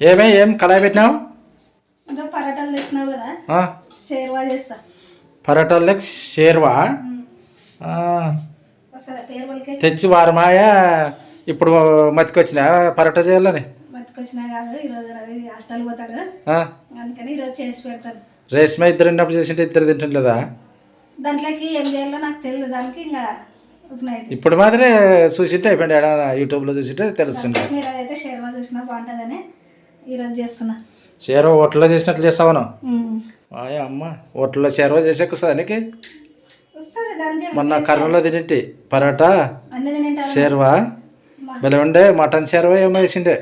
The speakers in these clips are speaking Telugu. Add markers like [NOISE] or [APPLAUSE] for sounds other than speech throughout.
ఏమే ఏం కళాయి పెట్టినావు? పరోటాలు తెచ్చినావు కదా షేర్వా చేస్తా. పరోటాలకు షేర్వా? ఆ, వస్తుందా పేరు వాళ్ళకి తెచ్చి వారమాయ ఇప్పుడు మతికొచ్చిన? పరోటా చేయాలని? రేస్మే ఇద్దరు ఉన్నప్పుడు చేసింటే ఇద్దరు తింటుండలేదా దాంట్లోకి ఏం చేయాలో నాకు తెలియదు దానికి ఇంకా ఇప్పుడు మాత్రమే చూసింటే అయిపోయింది యూట్యూబ్లో చూసింటే తెలుస్తుంది. ఈరోజు చేస్తున్నా. షేర్వా హోటల్లో చేసినట్లు చేస్తావును అమ్మ హోటల్లో షేర్వా చేసేకొస్తుంది నీకు? వస్తుంది దానికి మొన్న కర్రలో తినేటి పరోటా? షేర్వా భలే ఉండే మటన్ షేర్వా ఏమో వేసిండే?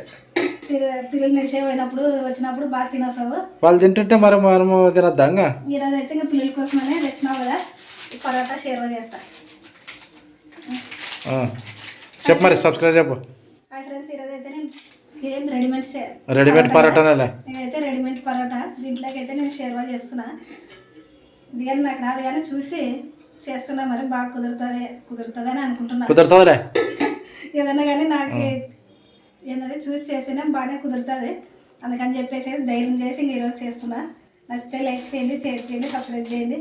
పిల్లలు నడిచే పోయినప్పుడు వచ్చినప్పుడు బాగా తినొస్తావు వాళ్ళు తింటుంటే మరి మనము తినద్దా ఈరోజు అయితే ఇంకా పిల్లల కోసమనే తెచ్చినావు కదా పరోటా షేర్వా చేస్తా. చెప్పు మరి సబ్స్క్రైబ్ చెప్పు. హాయ్ ఫ్రెండ్స్ ఈరోజు అయితే నేను ఏం రెడీమేడ్ షేర్ రెడీమేడ్ పరోటానే నేనైతే రెడీమేడ్ పరోటా. దీంట్లోకి అయితే నేను షేర్వా చేస్తున్నా. ఇది కానీ నాకు రాదు కానీ చూసి చేస్తున్నా. మరి బాగా కుదురుతుంది కుదురుతుంది అని అనుకుంటున్నా. కుదురుతుందిలే. ఏదన్నా కానీ నాకు ఏంటంటే చూసి చేస్తేనే బాగానే కుదురుతుంది. అందుకని చెప్పేసి ధైర్యం చేసి ఇంక ఈరోజు చేస్తున్నా. నచ్చితే లైక్ చేయండి షేర్ చేయండి సబ్స్క్రైబ్ చేయండి.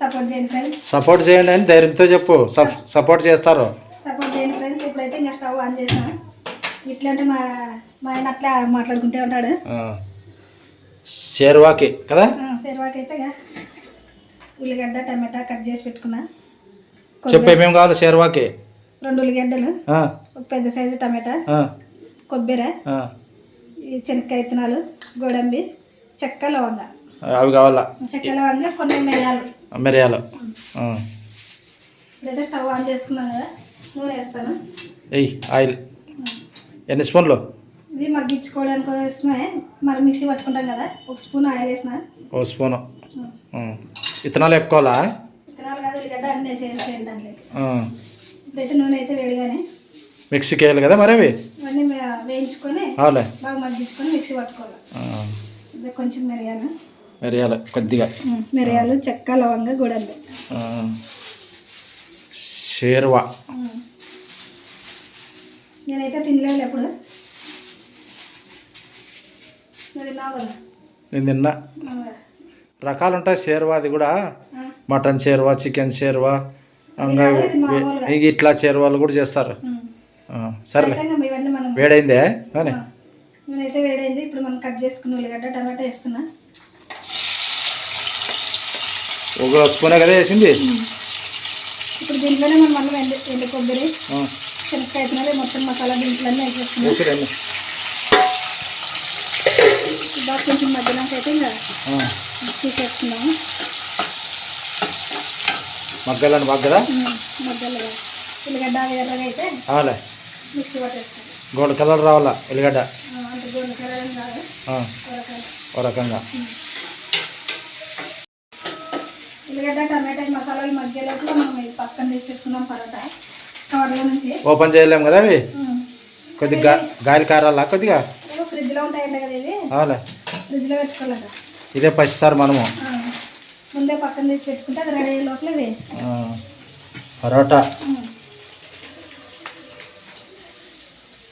సపోర్ట్ చేయండి ఫ్రెండ్స్ సపోర్ట్ చేయండి అని ధైర్యంతో చెప్పు. సప్- సపోర్ట్ చేస్తారు. సపోర్ట్ చేయండి ఫ్రెండ్స్ ఇప్పుడైతే ఇంకా స్టవ్ ఆన్ చేసిన ఇట్లా అంటే మా మా ఆయన అట్లా మాట్లాడుకుంటే ఉంటాడు. షేర్వాకి కదా? సేరువాకి అయితే ఉల్లిగడ్డ టమాటా కట్ చేసి పెట్టుకున్నా. చెప్పు ఏమేమి కావాలి షేర్వాకి రెండు ఉల్లిగడ్డలు పెద్ద సైజు టమాటా కొబ్బరి శనక్కాయ విత్తనాలు గోడంబి చెక్క లవంగ. అవి కావాలా? చెక్క లవంగ కొన్ని మిరియాలు. మిరియాలు. ఇప్పుడైతే స్టవ్ ఆన్ చేసుకున్నాను కదా నూనె వేస్తాను. ఆయిల్. ఎన్ని స్పూన్లు? ఇది మగ్గించుకోవడానికి కోసమే మరి మిక్సీ పట్టుకుంటాం కదా ఒక స్పూన్ ఆయిల్ వేసిన. ఓ స్పూను. విత్తనాలు వేపుకోవాలా? విత్తనాలు కాదు ఉల్లిగడ్డ అన్నీ వేసేయాలి దాంట్లో. ఇప్పుడైతే నూనె అయితే వేడిగానే. మిక్సీకి వేయాలి కదా మరి అవి? ఇవన్నీ వేయించుకొని అవులే బాగా మగ్గించుకొని మిక్సీ పట్టుకోవాలి. కొంచెం మిరియాలు. మిరియాలు కొద్దిగా. మిరియాలు చెక్క లవంగ గోడంబి. షేర్వా. నేనైతే తినలేదు ఎప్పుడు. నేను తిన్నా? రకాలు ఉంటాయి షేర్వా అది కూడా. మటన్ షేర్వా చికెన్ షేర్వా ఇంకా ఇట్లా షేర్వాలు కూడా చేస్తారు. సరేలే. మనం వేడైందే? కానీ. నేనైతే వేడైంది. ఇప్పుడు మనం కట్ చేసుకున్న ఉల్లిగడ్డ టమాటా వేస్తున్నా. ఒక స్పూనే కదా వేసింది? ఇప్పుడు దీంట్లోనే మనం మళ్ళీ ఎండు కొబ్బరి శనక్కాయ విత్తనాలు మొత్తం మసాలా దీంట్లోనే వేసేస్తున్నాం. బాగా కొంచెం మధ్యాహ్నం అయితే ఇంకా తీసేస్తున్నాము మగ్గలని మగ్గదా? మధ్యలో ఉల్లిగడ్డ ఎర్రగా అయితే మిక్సీ పట్టేస్తాం. గోల్డ్ కలర్ రావాలా ఎల్లిగడ్డ. ఓ రకంగా. ఉల్లిగడ్డ టమాటా మసాలాలు మధ్యలోకి మనం ఇది పక్కన తీసి పెట్టుకున్నాం పరోటా. ఓపెన్ చేయలేం కదా అవి. కొద్దిగా గాలి కారాలా కొద్దిగా? పెట్టుకోవాలంట. ఇదే ఫస్ట్ సార్ మనము. ఆ. ముందే పక్కన తీసి పెట్టుకుంటే అది రెడీ అయ్యే లోపల ఇవి. ఆ, parotta.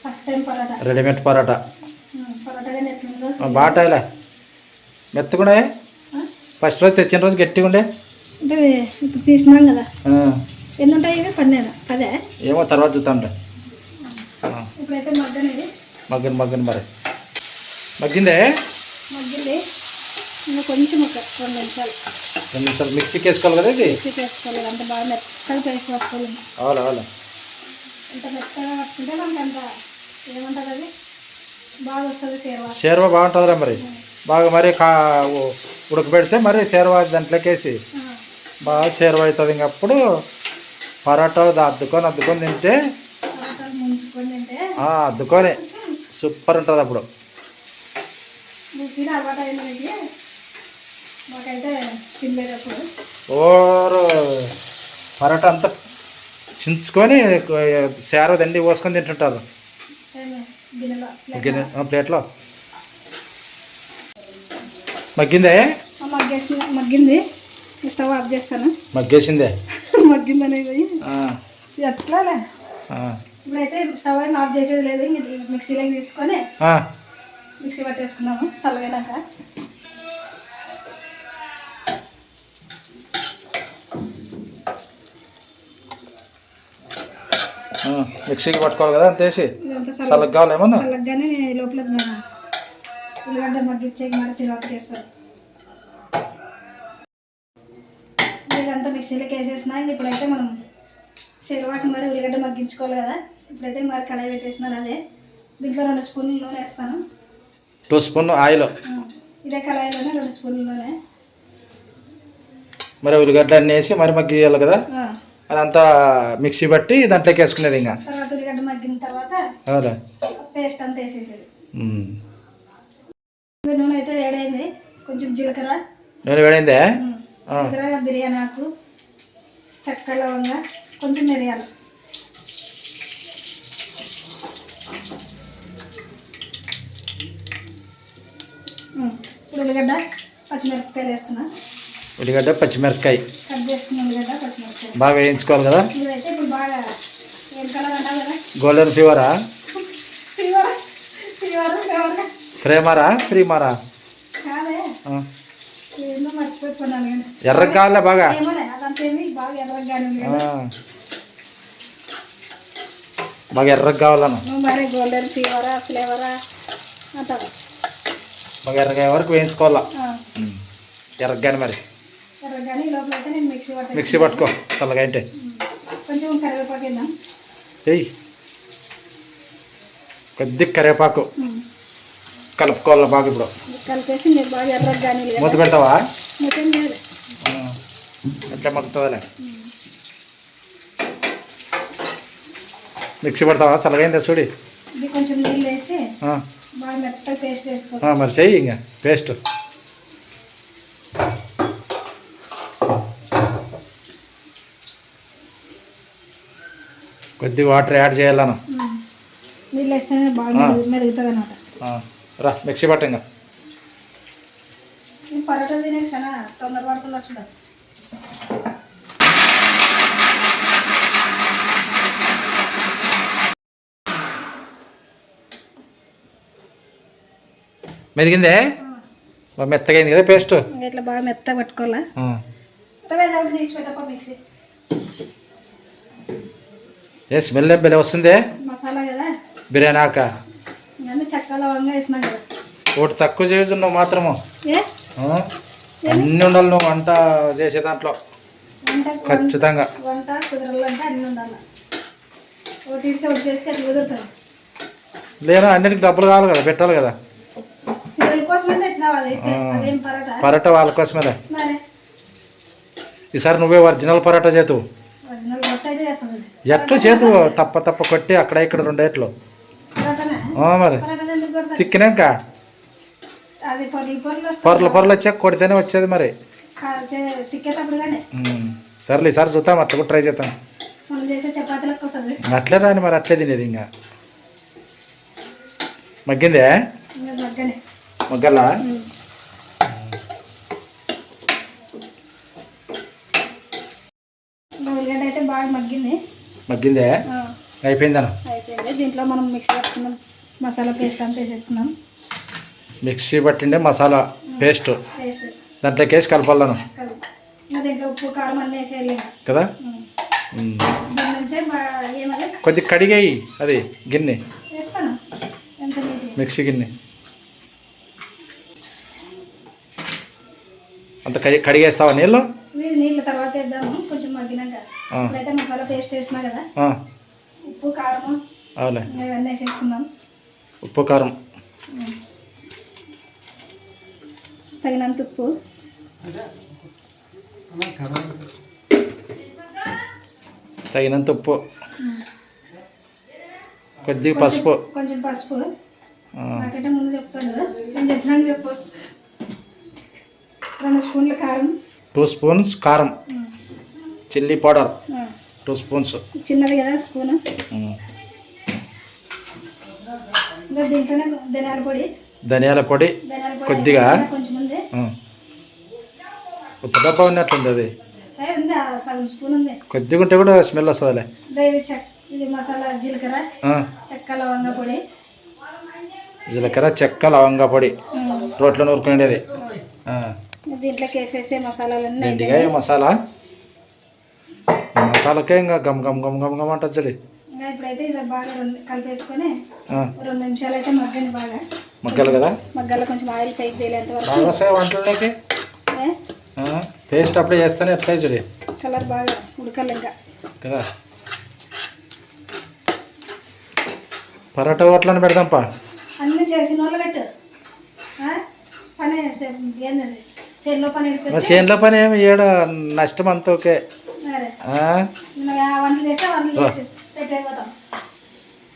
First time parotta. Readymade parotta. బాటాయిలే మెత్తకుండా? ఫస్ట్ రోజు తెచ్చిన రోజు గట్టిగా ఉండే అంటే ఇప్పుడు తీసినాం కదా. ఎన్ని ఉంటాయి ఇవి? పన్నెండు. పదే? ఏమో తర్వాత చూద్దాంలే ఆ, ఇప్పుడైతే మగ్గన ఇది. మగ్గని మగ్గని మరి. మగ్గిందే? మగ్గింది. ఇంకా కొంచెం ఒక రెండు నిమిషాలు. రెండు నిమిషాలు. మిక్సీకి వేసుకోవాలి కదా ఇది? మిక్సీ చేసుకోలేదు అంత బాగా మెత్తగా పేస్ట్ అవలే ఎంత మెత్తగా పట్టుకుంటే మనకి అంత ఏమంటుంది అది? బాగా వస్తుంది సేవ షేర్వా బాగుంటుందిరా మరి. బాగా మరి కా ఉడకబెడితే మరి షేర్వా దాంట్లోకి వేసి బాగా షేర్వా అవుతుంది. ఇంక అప్పుడు పరోటా అద్దుకొని అద్దుకొని తింటే అద్దుకొని. సూపర్ ఉంటుంది అప్పుడు. ఓరు పరోటా అంతా చించుకొని షేర్వా దండి పోసుకొని తింటుంటారు. గిన్నె ప్లేట్లో. మగ్గిందే? మగ్గింది. స్టవ్ ఆఫ్ చేస్తాను. మగ్గేసిందే? మగ్గింది అనేది ఆ, ఎట్లాలే ఆ, ఇప్పుడైతే అయినా ఆఫ్ చేసేది లేదు ఇంక మిక్సీలోకి తీసుకొని మిక్సీ పట్టేసుకున్నాము చల్లగైనాక. మిక్సీకి పట్టుకోవాలి కదా అంతేసి. ఇదంతా చల్ల చల్లగా కావాలి ఏమన్నా చల్లగానే లోపల ఉల్లిగడ్డ మగ్గిచ్చేకి మరి తర్వాత వేస్తాను ఇదంతా మిక్సీలోకి వేసేసిన ఇంక ఇప్పుడైతే మనం శర్వాకి మరి ఉల్లిగడ్డ మగ్గించుకోవాలి కదా. ఇప్పుడైతే మరి కడాయి పెట్టేసినాను అదే. దీంట్లో రెండు స్పూన్లు నూనె వేస్తాను. Two spoon oil. ఇదే కడాయిలోనే రెండు స్పూన్లు నూనె. మరి ఉల్లిగడ్డ అన్నీ వేసి మరి మగ్గి చేయాలి కదా అదంతా మిక్సీ పట్టి దాంట్లోకి వేసుకునేది ఇంకా. తర్వాత ఉల్లిగడ్డ మగ్గిన తర్వాత పేస్ట్ అంతా వేసేసేది. నూనె అయితే వేడైంది. కొంచెం జీలకర్ర. నూనె వేడిందే? జీలకర్ర బిర్యానీ ఆకు చెక్క లవంగా కొంచెం మిరియాలు. ఇప్పుడు ఉల్లిగడ్డ పచ్చిమిరపకాయలు వేస్తున్నా. ఉల్లిగడ్డ పచ్చిమిరపకాయ. కట్ చేసుకున్న ఉల్లిగడ్డ పచ్చిమిరపకాయలు బాగా వేయించుకోవాలి కదా? ఇవైతే ఇప్పుడు బాగా గోల్డెన్ ఫీవరా? ఫీవర్? ఫీవర్? ఫ్రేమరా ఫ్రీమారా. కావాలా బాగా? బాగా ఎర్రగా కావాలను బాగా ఎర్రగా వరకు వేయించుకోవాలా. ఎర్రగానే మరి? మిక్సీ పట్టుకో చల్లగా అంటే. కొద్ది కరివేపాకు. కలుపుకోవాలి బాగా ఇప్పుడు. కలిపేసి బాగా మూత పెడతావా. ఎట్లా మగ్గుతుందిలే? మిక్సీ పడతావా? చల్లగైందా చూడి. కొంచెం నీళ్ళు వేసి. బాగా పేస్ట్ మరి చెయ్యి ఇంకా పేస్ట్. కొద్దిగా వాటర్ యాడ్ చేయాలను ఉమ్. నీళ్ళు వేస్తేనే బాగా. మెరుగుతుంది అనమాట రా మిక్సీ పట్టు ఇంకా ఈ పరోటా తినే తొందర పడుతుంది చూడ. మెరిగిందే బాగా మెత్తగా అయింది కదా పేస్ట్? ఇట్లా బాగా మెత్తగా పట్టుకోవాలా? ఏ స్మెల్ బెలే వస్తుంది? మసాలా కదా? బిర్యానీ ఆక. ఒకటి తక్కువ నువ్వు మాత్రము? అన్నీ ఉండాలి నువ్వు వంట చేసే దాంట్లో. ఖచ్చితంగా. వంట కుదరాలంటే అన్నీ ఉండాలి. ఒకటి ఇడిచి ఒకటి చేస్తే అట్లా కుదురుతుంది. లేదా అన్నిటికి డబ్బులు కావాలి కదా పెట్టాలి కదా. కోసమే పరోటా? వాళ్ళ కోసమేలే. మరి? ఈసారి నువ్వే ఒరిజినల్ పరోటా చేతు ఒరిజినల్ రొట్టె అయితే చేస్తుంది ఎట్లు చేతు తప్ప తప్ప కొట్టి అక్కడ ఇక్కడ రెండేట్లు మరి. చిక్కినాక? పొరలు పొరలు వచ్చాక కొడితేనే వచ్చేది మరి. సర్లే ఈసారి చూద్దాం అట్లా కూడా ట్రై చేద్దాం. అట్లే రాని మరి అట్లే తినేది ఇంకా. మగ్గిందే? బాగా మగ్గింది. అయిపోయిందను? అయిపోయింది. దీంట్లో మనం మిక్సీ పట్టుకున్నాం మసాలా పేస్ట్ అంతా వేసేసుకున్నాం. మిక్సీ పట్టిండే మసాలా పేస్ట్. దాంట్లోకి వేసి కలపాలను. దీంట్లో ఉప్పు కారం అన్నీ వేసేయాలి. కదా? ఉమ్. ఉమ్. దీని నుంచే బాగా ఏమది? కొద్ది కడిగేయి అది గిన్నె. మిక్సీ గిన్నె. అంత కడి కడిగేస్తావా నీళ్ళు? నీళ్ళ తర్వాత వేద్దాము. కొంచెం మగ్గినాక. ఇప్పుడైతే మసాలా పేస్ట్ వేసినా కదా. ఉప్పు కారం ఇంకా ఇవన్నీ వేసేసుకుందాం. ఉప్పు కారం. తగినంత ఉప్పు. తగినంత ఉప్పు. కొద్దిగా పసుపు. కొంచెం పసుపు. నాకంటే ముందు చెప్తాను కదా. నేను చెప్పినాను చెప్పు. రెండు స్పూన్ల కారం. టూ స్పూన్స్ కారం. Chilli powder. Two spoons. చిన్నది కదా స్పూను. దీంట్లోనే ధనియాల పొడి. ధనియాల పొడి కొద్దిగా? డబ్బా ఉన్నట్లుంది అది. కొద్దిగా ఉంటే కూడా స్మెల్ వస్తుందిలే. ఇదో మసాలా జీలకర్ర చెక్క లవంగ పొడి. జీలకర్ర చెక్క లవంగా పొడి. రోట్లో నూరుకునేది. దీంట్లోకి వేసేసే మసాలా. మసాలాకే ఇంకా గమ్ గమ్ గమ్ గమ్ గమ్ అంటుంది చూడు. ఇంకా ఇప్పుడైతే ఇది బాగా రెండు కలిపేసుకొని రెండు నిమిషాలు అయితే మగ్గని బాగా మగ్గాలి కదా? మగ్గాల కొంచెం ఆయిల్ పైకి తేలేంత వరకు. బాగా వస్తాయి వంటలకి? పేస్ట్ అప్పుడే చేస్తానే ఎట్లా చూడు. కలర్ బాగా ఉడకాలి ఇంకా. కదా? పరోటా హోటలని పెడదాంపా. అన్నీ చేసిన వాళ్ళు పెట్టు? పని ఏంది చేనులో పని చేనులో ఏమి ఏడ నష్టం అంత ఓకే వంటలు వంటలు చేసి పెట్టేపోతాం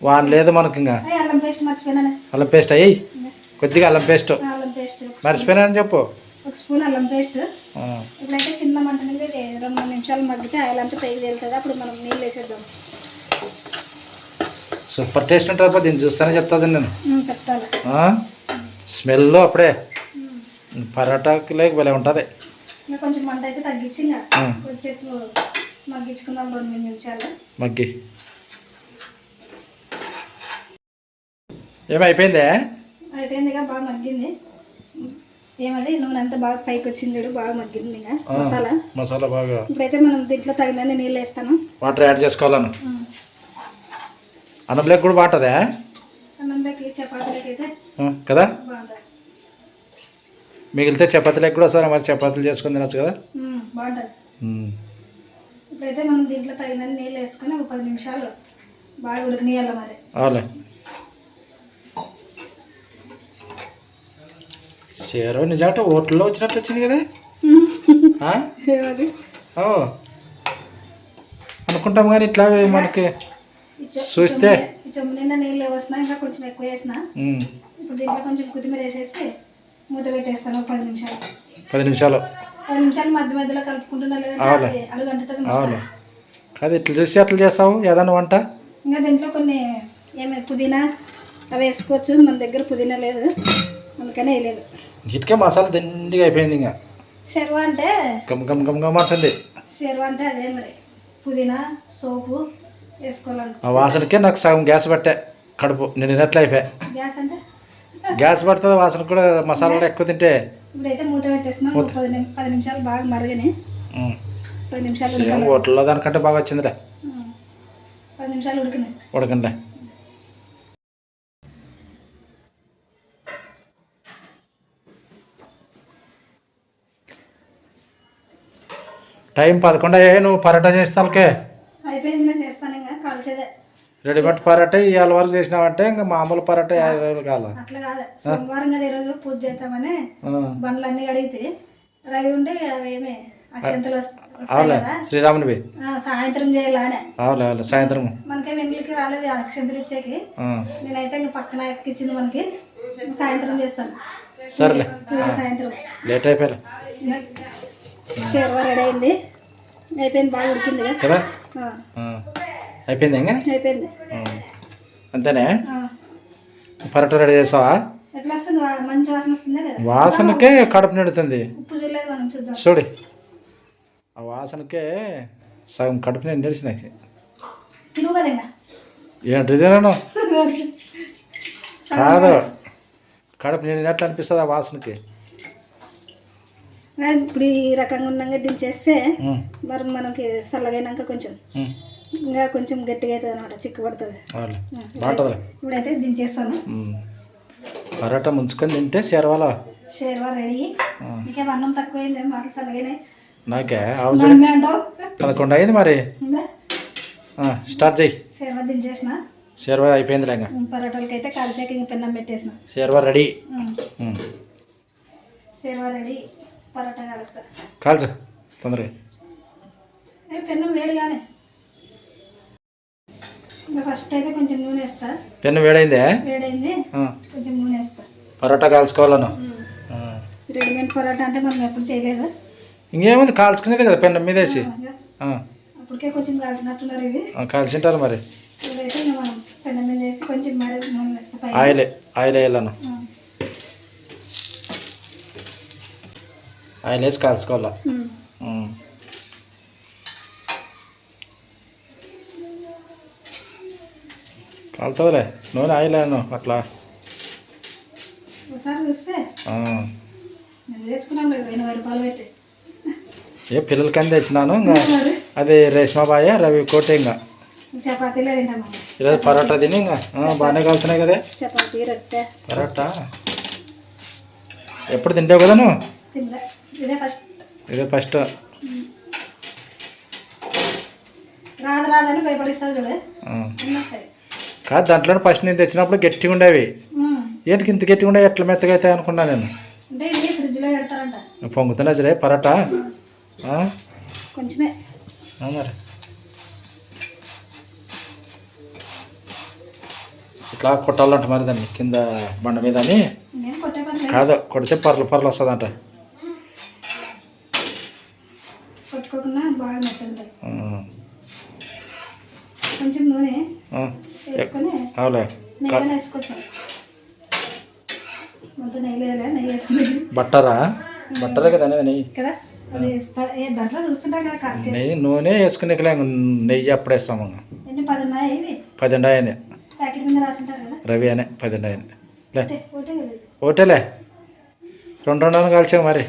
వాన్ లేదు మనకి ఇంకా. అల్లం పేస్ట్ అయ్యి కొద్దిగా అల్లం పేస్ట్. మర్చిపోయినానని చెప్పు. ఒక స్పూన్ అల్లం పేస్ట్. ఇప్పుడైతే చిన్న మంట మీద ఇది రెండు మూడు నిమిషాలు మగ్గితే ఆయిల్ అంతా పైకి తేలుతుంది. అప్పుడు మనం నీళ్ళు వేసేద్దాం. సూపర్ టేస్ట్ ఉంటుంది అబ్బా, దీన్ని చూస్తానే చెప్తాను నేను. చెప్తాను? స్మెల్ అప్పుడే. పరోటాకి లేక భలే ఉంటుంది. కొంచెం మంట అయితే తగ్గించి మగ్గించుకుందాం రెండు మూడు నిమిషాలు. మగ్గి. ఏమైపోయిందే? అయిపోయింది బాగా మగ్గింది. ఏమది నూనె అంతా బాగా పైకి వచ్చింది చూడు బాగా మగ్గింది ఇంకా. మసాలా. మసాలా బాగా. ఇప్పుడైతే మనం దీంట్లో తగినన్ని నీళ్ళు వేస్తాను. వాటర్ యాడ్ చేసుకోవాలను. అన్నంలోకి కూడా బాగుంటుందా అన్నంలోకి చపాతీలకి అయితే కదా? మిగిలితే చపాతీలకు కూడా వస్తారా మరి చపాతీలు చేసుకుని తినచ్చు కదా? బాగుంటుంది. ఇప్పుడైతే మనం దీంట్లో తగినన్ని నీళ్ళు వేసుకొని ఒక పది నిమిషాలు బాగా ఉడకనియాలి మరి. అవులే షేరో నిజాట హోటల్లో వచ్చినట్లు వచ్చింది కదా? అనుకుంటాం కానీ ఇట్లా మనకి చూస్తే. నిండా నీళ్ళు వస్తున్నా ఇంకా కొంచెం ఎక్కువ వేసిన. ఉమ్, ఇప్పుడు దీంట్లో కొంచెం కొత్తిమీర వేసేసి మూత పెట్టేస్తాను పది నిమిషాలు. పది నిమిషాలు. పది నిమిషాలు మధ్య మధ్యలో కలుపుకుంటున్నా. అది అవును. కాదు ఇట్లా చూసి అట్లా చేస్తావు? ఏదన్నా వంట? ఇంకా దీంట్లో కొన్ని ఏమే పుదీనా అవి వేసుకోవచ్చు మన దగ్గర పుదీనా లేదు. అందుకనే వేయలేదు. ఇటుకే మసాలా దిండిగా అయిపోయింది ఇంకా. షెర్వా అంటే? గమ్ గమ్ గమ్ గమ్ అంటుంది షెర్వా అంటే అదే మరి. పుదీనా సోపు వేసుకోవాలను ఆ వాసనకే నాకు సగం గ్యాస్ పట్టే కడుపు. నిండినట్లు అయిపోయా. గ్యాస్ అంటే? గ్యాస్ పడుతుంది వాసన కూడా మసాలా కూడా ఎక్కువ తింటే. ఇప్పుడైతే మూత పెట్టేస్తున్నాం. ఒక పది పది నిమిషాలు బాగా మరగని. పది నిమిషాలు హోటల్లో దానికంటే బాగా వచ్చిందిలే. పది నిమిషాలు ఉడికినాయి. ఉడకండి. టైం పదకొండు అయ్యాయి నువ్వు పరోటా చేస్తాకే రెడీమేడ్ పరోటా ఇవాళ వరకు చేసినావంటే ఇంకా మామూలు పరోటా యాభై వేలు కావాలి? అట్లా కాదు. సోమవారం కదా ఈరోజు పూజ చేద్దామని బండ్లు అన్నీ కడిగితే రవి ఉంటే అవి ఏమి అక్షంతలు వస్- వస్తాయి అవులే కదా. శ్రీరామునివి. సాయంత్రం చేయాలనే. అవులే అవులే సాయంత్రం. మనకే వెంట్లకి రాలేదు అక్షంతలు ఇచ్చేకి. నేనైతే ఇంక పక్కన ఎక్కిచ్చింది మనకి. సాయంత్రం చేస్తాను. సర్లే. సాయంత్రం. లేట్ అయిపోయా షేర్వా రెడీ అయింది. అయిపోయింది బాగా ఉడికింది కదా. అయిపోయింది ఇంకా? అయిపోయింది. అంతేనే. పరోటా రెడీ చేస్తావా ఎట్లా వస్తుంది? వా- మంచి వాసన వస్తుందా లేదా? వాసనకే కడుపు నిండుతుంది. చూడు. ఆ వాసనకే సగం కడుపు నేను నిడిచి నాకు. తిరుగు కదా [LAUGHS] కడుపు నిండినట్లు అనిపిస్తుంది ఆ వాసనకి. ఇప్పుడు ఈ రకంగా ఉన్నాక దించేస్తే ఉమ్, మరి మనకి చల్లగైనాక కొంచెం ఇంకా కొంచెం గట్టిగా అవుతుంది అనమాట చిక్కు పడుతుంది ఇప్పుడైతే దించేస్తాను. పరోటా ముంచుకొని తింటే శర్వాలో షేర్వా రెడీ. ఇంకేం అన్నం తక్కువైంది మాటలు చల్లగానే నాకే అవసరం మనమే అంటావు? పదకొండు అయింది మరి. స్టార్ట్ చెయ్యి. షేర్వా దించేసిన. శర్వా అయిపోయిందిలే ఇంకా. పరోటాలకి అయితే కాల్చాక ఇంక పెన్నం పెట్టేసిన. శర్వా రెడీ. షేర్వా రెడీ. పరోటా కాలుస్తా. కాల్చు తొందరగా. పెన్నం వేడిగానే. ఇంకా ఫస్ట్ అయితే కొంచెం నూనె వేస్తా. పెన్ను వేడైందే? కొంచెం నూనె వేస్తా. పరోటా కాల్చుకోవాలను. రెడీమేడ్ పరోటా అంటే మనం ఎప్పుడు చేయలేదు. ఇంకేముంది కాల్చుకునేది కదా పెన్ను మీద వేసి ఇంకా ఆ, అప్పటికే కొంచెం కాల్చినట్టున్నారు ఇవి. కాల్చింటారు మరి. ఇదైతే ఇంకా మనం పెన్నం మీద వేసి కొంచెం మరి నూనె వేస్తా పైన. Oil oil వేయాలను. ఆయిల్ వేసి. ఉమ్. కాలుతుందిలే నూనె ఆయిల్ వేయను అట్లా. ఏ పిల్లలకని తెచ్చినాను ఇంకా [LAUGHS] అది రేష్మాబాయ రవి కోటి ఇంకా. ఈరోజు పరోటా తిని ఇంకా బాగానే కలుతున్నాయి కదా. పరోటా. ఎప్పుడు తింటావు కదా నువ్వు? ఇదే ఫస్ట్ ఇదే ఫస్ట్ రాదు రాదని భయపడిస్తావు చూడు. కాదు దాంట్లో ఫస్ట్ నేను తెచ్చినప్పుడు గట్టిగా ఉండేవి. ఏంటికి ఇంత గట్టిగా ఉండేవి? ఎట్లా మెత్తగా అవుతాయి అనుకున్నా నేను. పొంగుతున్నా సరే పరోటా? కొంచెమే. మరి. ఇట్లా కొట్టాలంట మరి దాన్ని కింద బండ మీద అని. కాదు కొడితే పర్లు పర్లు వస్తుందంట కొట్టుకోకుండా బాగా మెత్తుంటాయి ఆ. కొంచెం నూనె. వేసుకొని అవులే. నెయ్యి మొత్తం నెయ్యి లేదా నెయ్యి వేసుకుని. బట్టరా? బట్టరే కదా అనేది నెయ్యి. కదా దాంట్లో చూస్తుంటాం కదా నెయ్యి నూనె వేసుకునే నెయ్యి అప్పుడు వేస్తాము. ఎన్ని పది ఉన్నాయి ఇవి? పది ఉండాయని ప్యాకెట్ మీద రాసింటారు కదా. రవి అనే పది ఉండాయని లే. ఒకటే ఒకటే కదా ఇది. ఒకటేలే. రెండు రెండు కాల్చావు మరి.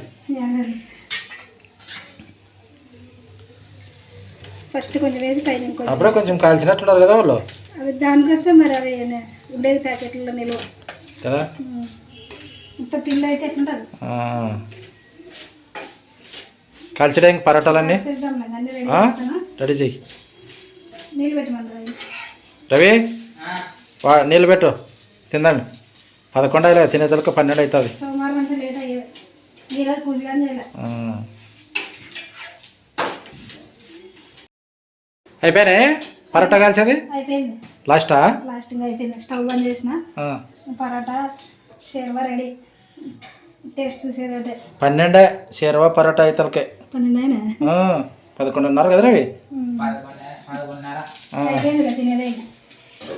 ఫస్ట్ కొంచెం వేసి పైన ఇంకొంచెం అప్పుడే కొంచెం కాల్చినట్టున్నారు కదా వాళ్ళు? అవి దానికోసమే మరి అవి ఉండేది ప్యాకెట్లో నిలువ. కదా. మొత్తం పిల్ల అయితే ఎట్లుంటుంది? ఆ. కాల్చడానికి పరోటాలన్నీ? రెడీ చెయ్యి. రవి. నీళ్ళు పెట్టు. తిందాం. పదకొండు తినేతలకు పన్నెండు అవుతుంది సోమవారం నుంచి లేట్ అయ్యేది ఈరోజు పూజ కానీ చేయలే అయిపోయినాయి? పరోటా కాల్చేది? అయిపోయింది. లాస్టా? లాస్టింగ్ అయిపోయింది. స్టవ్ బంద్ చేసిన. ఆ. పరాటా షేర్వా రెడీ. టేస్ట్ చూసేది ఒకటే. పన్నెండే షేర్వా పరోటా అయితలకే పన్నెండు అయినా ఆ, పదకొండున్నర కదా.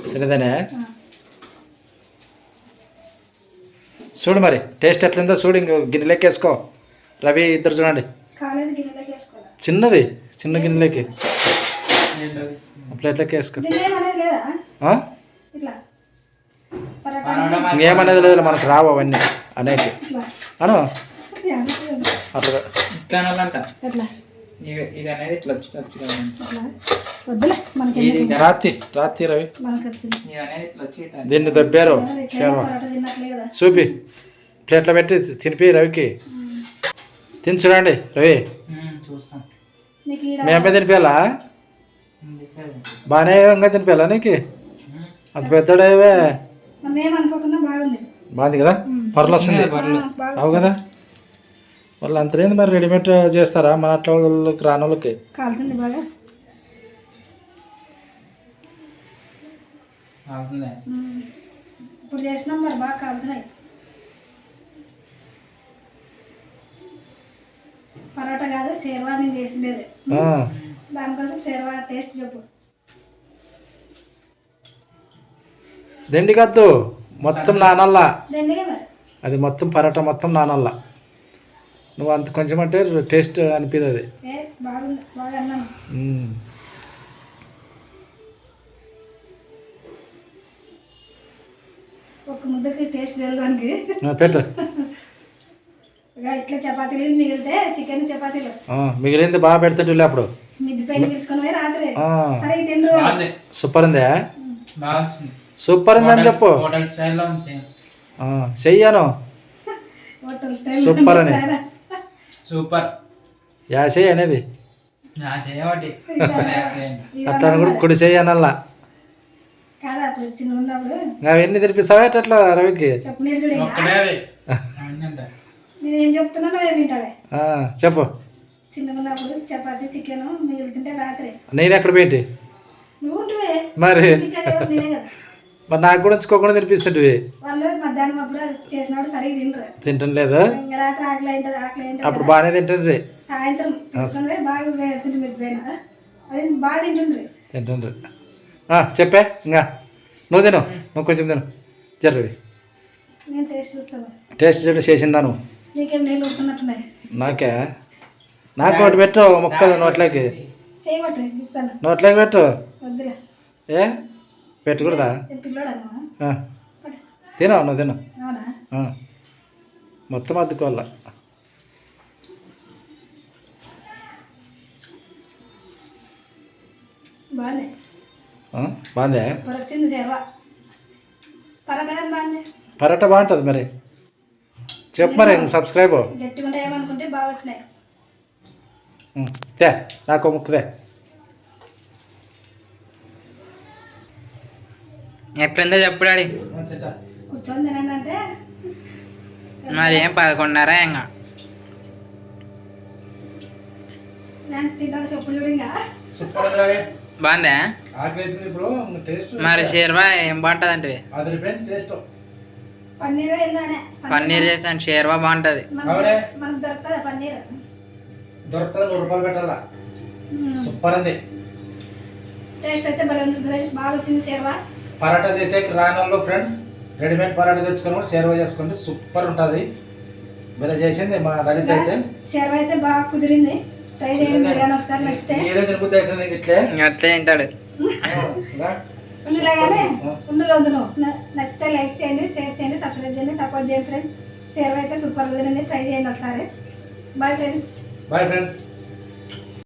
తినేదేనే? ఆ. చూడు మరి టేస్ట్ ఎట్లుందో చూడు ఇంకో గిన్నెలోకి వేసుకో రవి ఇద్దరు చూడండి. చిన్నది చిన్న గిన్నెలోకి ప్లేట్లోకి వేసుకో అనేది లేదా మనకు రావు అవన్నీ అనేకి ఇట్లా. అను? అట్లా? రాత్రి రాత్రి రవి. దీన్ని దబ్బారు కదా చూపి. ప్లేట్లో పెట్టి తినిపి రవికి. తిని చూడండి రవి. ఉమ్, చూస్తాం. నీకు ఈడ మీ అమ్మాయి తినిపించాలా బాగానే ఇంకా తినిపించాలా నీకు? అంత పెద్దడేవే. బాగుంది. కదా? పర్లు వస్తుంది అవు కదా? వాళ్ళు అంతలేదు మరి రెడీమేడ్ చేస్తారా మన అట్లా వాళ్ళకి రాని వాళ్ళకి. ఇప్పుడు చేసినాం మరి బాగా కాలుతున్నాయి. పరోటా కాదు నేను చేసిండేది. ఆ, దానికోసం షేర్వా టేస్ట్ చెప్పు. దిండి కద్దు మొత్తం నానల్లా. అది మొత్తం పరోటా మొత్తం నానల్లా. నువ్వు అంత కొంచెం అంటే టేస్ట్ అనిపిది అది. ఒక ముద్దకి టేస్ట్ తెలియడానికి ఆ, పెట్టు. ఇట్లా చపాతీలు మిగిలితే చికెన్ చపాతీలు. ఆ, మిగిలింది బాగా పెడుతుంటే అప్పుడు. సూపర్ ఉందే? సూపర్ ఉంది అని చెప్పు చెయ్యాను. హోటల్ స్టైల్ సూపర్ అని. సూపర్. యా చెయ్యి అనేది. అట్లా అని కూడా కుడి చెయ్యి అనల్లా కాదా అప్పుడు చిన్న ఉన్నప్పుడు? ఇంకా అవన్నీ తినిపిస్తావా? ఎట్లా రవికి చెప్పు. ఉన్నప్పుడు చపాతీ చికెన్ మిగులుతుంటే రాత్రి. నేను ఎక్కడ పెట్టి మరి? మరి నాకు కూడా ఉంచుకోకుండా తినిపిస్తుంటివి. వాళ్ళు మధ్యాహ్నం అప్పుడు చేసినప్పుడు సరిగ్గా తినరు. తింటం లేదు? రాత్రి ఆకలి అయింటది ఆకలి అయింటది అప్పుడు బాగానే తింటుండ్రి. సాయంత్రం బాగా పెడుతుంటే మీరు పోయిన అది బాగా తింటుండ్రి. తింటుండ్రి. చెప్పే ఇంకా. నువ్వు తిను. నువ్వు కొంచెం తిను. జర్రవి. నేను టేస్ట్ చూస్తాను. టేస్ట్ చూడు చేసిందా నువ్వు? నీకేం నీళ్ళు నాకే? నాకు ఒకటి పెట్టు మొక్కలు నోట్లోకి. నోట్లోకి పెట్టు. ఏ? పెట్టకూడదా? ఏ పిల్లోడు అమ్మా ఆ, తిను నువ్వు తిను. మొత్తం అద్దుకోవాలా? బాగుంది. పరోటా బాగుంటుంది మరి. చెప్పు మరి సబ్స్క్రైబ్. గట్టిగా ఉంటాయేమనుకుంటే బాగా వచ్చినాయి. తే నాకు ముక్కదే ఎట్లుందో చెప్పు డాడీ. మరి ఏం పదకొండున్నర ఇంకా? బాగుందా? మరి షేర్వా ఏం బాగుంటుంది అంటే అది రిపోయింది టేస్ట్. పన్నీర్ చేసాను షేర్వా బాగుంటుంది. దొరుకుతుంది దొరుకుతుంది నూరు రూపాయలు పెట్టాలా. సూపర్ ఉంది టేస్ట్ అయితే భలే ఉంది ఫ్రెండ్స్ బాగా వచ్చింది సేర్వా. పరాటా చేసే వాళ్ళు ఫ్రెండ్స్ రెడీమేడ్ పరాటా తెచ్చుకొని కూడా సేర్వ చేసుకోండి సూపర్ ఉంటుంది. మీరు చేసింది మా లలిత అయితే. సేర్వా అయితే బాగా కుదిరింది. ట్రై చేయండి మీరు ఒకసారి నచ్చితే ఏడే తిరుగుతుంది అవుతుంది ఇట్లే? ఇంక అట్లే తింటాడు. ఉండలేగానే ఉండు రోజును న- నచ్చితే లైక్ చేయండి షేర్ చేయండి సబ్స్క్రైబ్ చేయండి సపోర్ట్ చేయండి ఫ్రెండ్స్. సేర్వా అయితే సూపర్ కుదిరింది ట్రై చేయండి ఒకసారి. Bye friends bye friends